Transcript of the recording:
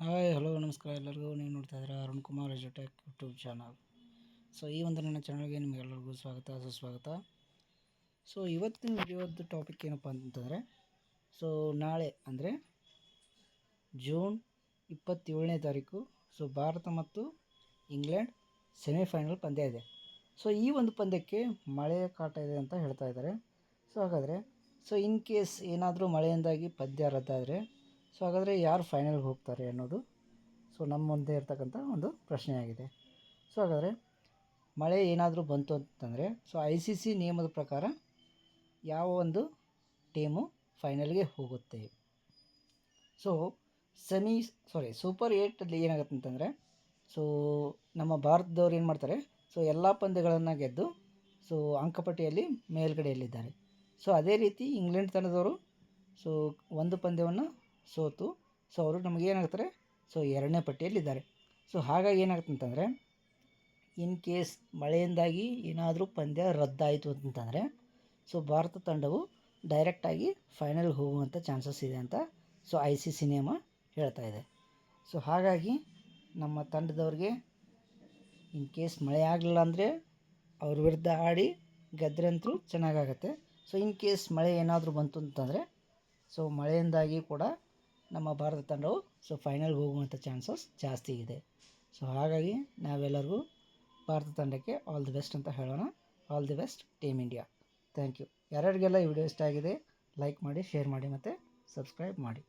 Hi, hello, ನಮಸ್ಕಾರ ಎಲ್ಲರಿಗೂ. ನೀವು ನೋಡ್ತಾ ಇದ್ದೀರಾ ಅರುಣ್ ಕುಮಾರ್ ಎಜುಟೆಕ್ ಯೂಟ್ಯೂಬ್ ಚಾನಲ್. ಸೊ, ಈ ಒಂದು ನನ್ನ ಚಾನಲ್ಗೆ ನಿಮಗೆಲ್ಲರಿಗೂ ಸ್ವಾಗತ, ಸುಸ್ವಾಗತ. ಸೊ, ಇವತ್ತಿನ ವಿಡಿಯೋದ ಟಾಪಿಕ್ ಏನಪ್ಪ ಅಂತಂದರೆ, ಸೊ, ನಾಳೆ ಅಂದರೆ ಜೂನ್ ಇಪ್ಪತ್ತೇಳನೇ ತಾರೀಕು, ಸೊ, ಭಾರತ ಮತ್ತು ಇಂಗ್ಲೆಂಡ್ ಸೆಮಿಫೈನಲ್ ಪಂದ್ಯ ಇದೆ. ಸೊ, ಈ ಒಂದು ಪಂದ್ಯಕ್ಕೆ ಮಳೆಯ ಕಾಟ ಇದೆ ಅಂತ ಹೇಳ್ತಾ ಇದ್ದಾರೆ. ಸೊ, ಹಾಗಾದರೆ, ಸೊ ಇನ್ ಕೇಸ್ ಏನಾದರೂ ಮಳೆಯಿಂದಾಗಿ ಪಂದ್ಯ ರದ್ದಾದರೆ ಸೊ ಹಾಗಾದರೆ ಯಾರು ಫೈನಲ್ಗೆ ಹೋಗ್ತಾರೆ ಅನ್ನೋದು ಸೊ ನಮ್ಮ ಮುಂದೆ ಇರ್ತಕ್ಕಂಥ ಒಂದು ಪ್ರಶ್ನೆಯಾಗಿದೆ. ಸೊ ಹಾಗಾದರೆ ಮಳೆ ಏನಾದರೂ ಬಂತು ಅಂತಂದರೆ ಸೊ ಐ ಸಿ ಸಿ ನಿಯಮದ ಪ್ರಕಾರ ಯಾವ ಒಂದು ಟೀಮು ಫೈನಲ್ಗೆ ಹೋಗುತ್ತೆ? ಸೊ ಸೆಮಿ ಸಾರಿ ಸೂಪರ್ ಏಟಲ್ಲಿ ಏನಾಗುತ್ತೆ ಅಂತಂದರೆ ಸೊ ನಮ್ಮ ಭಾರತದವ್ರು ಏನು ಮಾಡ್ತಾರೆ ಸೊ ಎಲ್ಲ ಪಂದ್ಯಗಳನ್ನು ಗೆದ್ದು ಸೊ ಅಂಕಪಟ್ಟಿಯಲ್ಲಿ ಮೇಲ್ಗಡೆಯಲ್ಲಿದ್ದಾರೆ. ಸೊ ಅದೇ ರೀತಿ ಇಂಗ್ಲೆಂಡ್ ತಂಡದವರು ಸೊ ಒಂದು ಪಂದ್ಯವನ್ನು ಸೋತು, ಸೊ ಅವರು ನಮಗೆ ಏನಾಗ್ತಾರೆ ಸೊ ಎರಡನೇ ಪಟ್ಟಿಯಲ್ಲಿದ್ದಾರೆ. ಸೊ ಹಾಗಾಗಿ ಏನಾಗುತ್ತೆ ಅಂತಂದರೆ, ಇನ್ ಕೇಸ್ ಮಳೆಯಿಂದಾಗಿ ಏನಾದರೂ ಪಂದ್ಯ ರದ್ದಾಯಿತು ಅಂತಂದರೆ, ಸೊ ಭಾರತ ತಂಡವು ಡೈರೆಕ್ಟಾಗಿ ಫೈನಲ್ಗೆ ಹೋಗುವಂಥ ಚಾನ್ಸಸ್ ಇದೆ ಅಂತ, ಸೊ ಐ ಸಿ ಸಿ ನಿಯಮ ಹೇಳ್ತಾ ಇದೆ. ಸೊ ಹಾಗಾಗಿ ನಮ್ಮ ತಂಡದವ್ರಿಗೆ ಇನ್ ಕೇಸ್ ಮಳೆ ಆಗಲಿಲ್ಲ ಅಂದರೆ ಅವ್ರ ವಿರುದ್ಧ ಆಡಿ ಗೆದ್ರಂತೂ ಚೆನ್ನಾಗಾಗತ್ತೆ. ಸೊ ಇನ್ ಕೇಸ್ ಮಳೆ ಏನಾದರೂ ಬಂತು ಅಂತಂದರೆ, ಸೊ ಮಳೆಯಿಂದಾಗಿ ಕೂಡ ನಮ್ಮ ಭಾರತ ತಂಡವು ಸೊ ಫೈನಲ್ಗೆ ಹೋಗುವಂಥ ಚಾನ್ಸಸ್ ಜಾಸ್ತಿ ಇದೆ. ಸೊ ಹಾಗಾಗಿ ನಾವೆಲ್ಲರಿಗೂ ಭಾರತ ತಂಡಕ್ಕೆ ಆಲ್ ದಿ ಬೆಸ್ಟ್ ಅಂತ ಹೇಳೋಣ. All the best team India thank you ಯಾರ್ಯಾರಿಗೆಲ್ಲ ಈ ವಿಡಿಯೋ ಇಷ್ಟ ಆಗಿದೆ ಲೈಕ್ ಮಾಡಿ ಶೇರ್ ಮಾಡಿ ಮತ್ತು ಸಬ್ಸ್ಕ್ರೈಬ್ ಮಾಡಿ.